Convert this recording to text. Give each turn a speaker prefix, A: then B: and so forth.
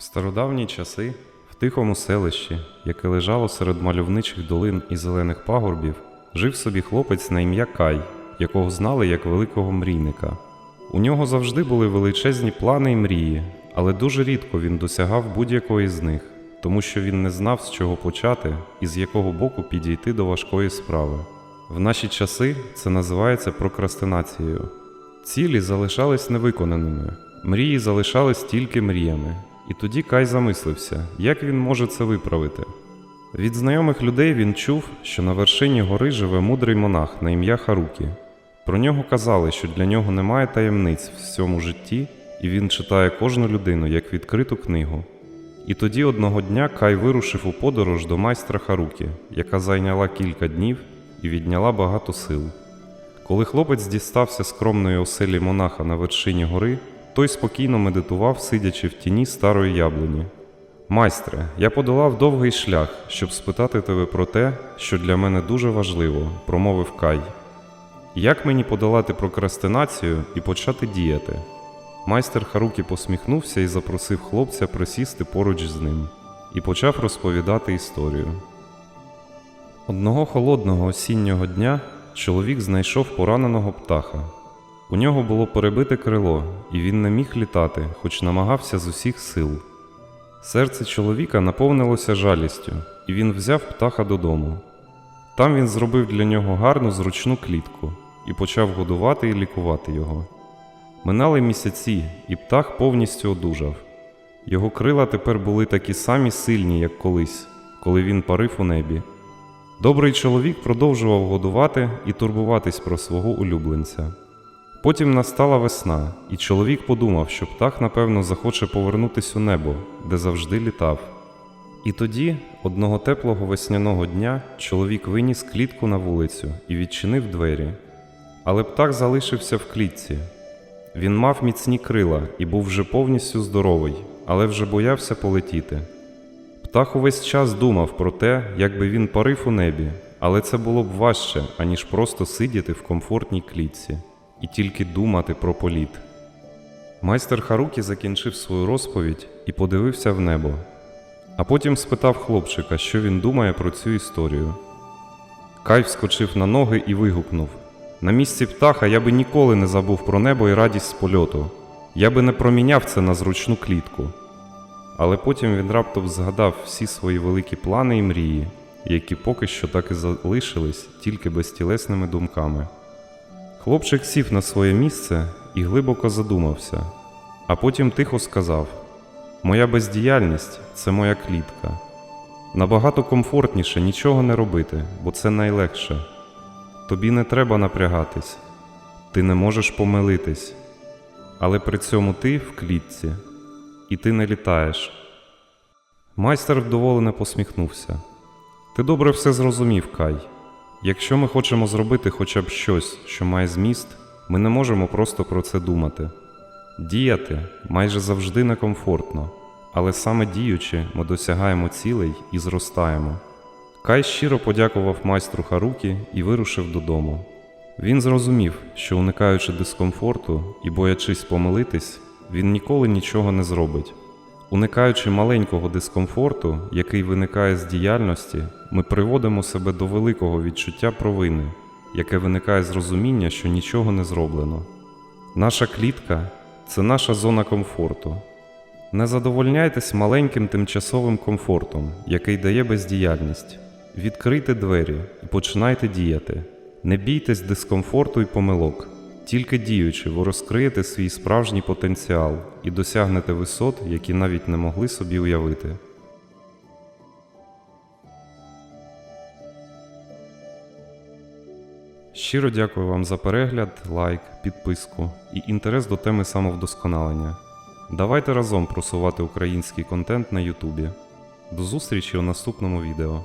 A: В стародавні часи, в тихому селищі, яке лежало серед мальовничих долин і зелених пагорбів, жив собі хлопець на ім'я Кай, якого знали як великого мрійника. У нього завжди були величезні плани і мрії, але дуже рідко він досягав будь-якої з них, тому що він не знав, з чого почати і з якого боку підійти до важкої справи. В наші часи це називається прокрастинацією. Цілі залишались невиконаними, мрії залишались тільки мріями. І тоді Кай замислився, як він може це виправити. Від знайомих людей він чув, що на вершині гори живе мудрий монах на ім'я Харукі. Про нього казали, що для нього немає таємниць в цьому житті, і він читає кожну людину як відкриту книгу. І тоді одного дня Кай вирушив у подорож до майстра Харукі, яка зайняла кілька днів і відняла багато сил. Коли хлопець дістався скромної оселі монаха на вершині гори, той спокійно медитував, сидячи в тіні старої яблуні. Майстре, я подолав довгий шлях, щоб спитати тебе про те, що для мене дуже важливо, промовив Кай. Як мені подолати прокрастинацію і почати діяти? Майстер Харукі посміхнувся і запросив хлопця присісти поруч з ним і почав розповідати історію. Одного холодного осіннього дня чоловік знайшов пораненого птаха. У нього було перебите крило, і він не міг літати, хоч намагався з усіх сил. Серце чоловіка наповнилося жалістю, і він взяв птаха додому. Там він зробив для нього гарну зручну клітку і почав годувати і лікувати його. Минали місяці, і птах повністю одужав. Його крила тепер були такі самі сильні, як колись, коли він парив у небі. Добрий чоловік продовжував годувати і турбуватись про свого улюбленця. Потім настала весна, і чоловік подумав, що птах, напевно, захоче повернутись у небо, де завжди літав. І тоді, одного теплого весняного дня, чоловік виніс клітку на вулицю і відчинив двері. Але птах залишився в клітці. Він мав міцні крила і був вже повністю здоровий, але вже боявся полетіти. Птах увесь час думав про те, як би він парив у небі, але це було б важче, аніж просто сидіти в комфортній клітці і тільки думати про політ. Майстер Харукі закінчив свою розповідь і подивився в небо, а потім спитав хлопчика, що він думає про цю історію. Кай вскочив на ноги і вигукнув: На місці птаха я би ніколи не забув про небо і радість з польоту. Я би не проміняв це на зручну клітку. Але потім він раптом згадав всі свої великі плани і мрії, які поки що так і залишились тільки безтілесними думками. Хлопчик сів на своє місце і глибоко задумався, а потім тихо сказав: Моя бездіяльність це моя клітка. Набагато комфортніше нічого не робити, бо це найлегше. Тобі не треба напрягатись, ти не можеш помилитись, але при цьому ти в клітці, і ти не літаєш. Майстер вдоволено посміхнувся. Ти добре все зрозумів, Кай. Якщо ми хочемо зробити хоча б щось, що має зміст, ми не можемо просто про це думати. Діяти майже завжди некомфортно, але саме діючи, ми досягаємо цілей і зростаємо. Кай щиро подякував майстру Харукі і вирушив додому. Він зрозумів, що уникаючи дискомфорту і боячись помилитись, він ніколи нічого не зробить. Уникаючи маленького дискомфорту, який виникає з діяльності, ми приводимо себе до великого відчуття провини, яке виникає з розуміння, що нічого не зроблено. Наша клітка це наша зона комфорту. Не задовольняйтесь маленьким тимчасовим комфортом, який дає бездіяльність. Відкрийте двері і починайте діяти. Не бійтесь дискомфорту і помилок. Тільки діючи, ви розкриєте свій справжній потенціал і досягнете висот, які навіть не могли собі уявити. Щиро дякую вам за перегляд, лайк, підписку і інтерес до теми самовдосконалення. Давайте разом просувати український контент на Ютубі. До зустрічі у наступному відео.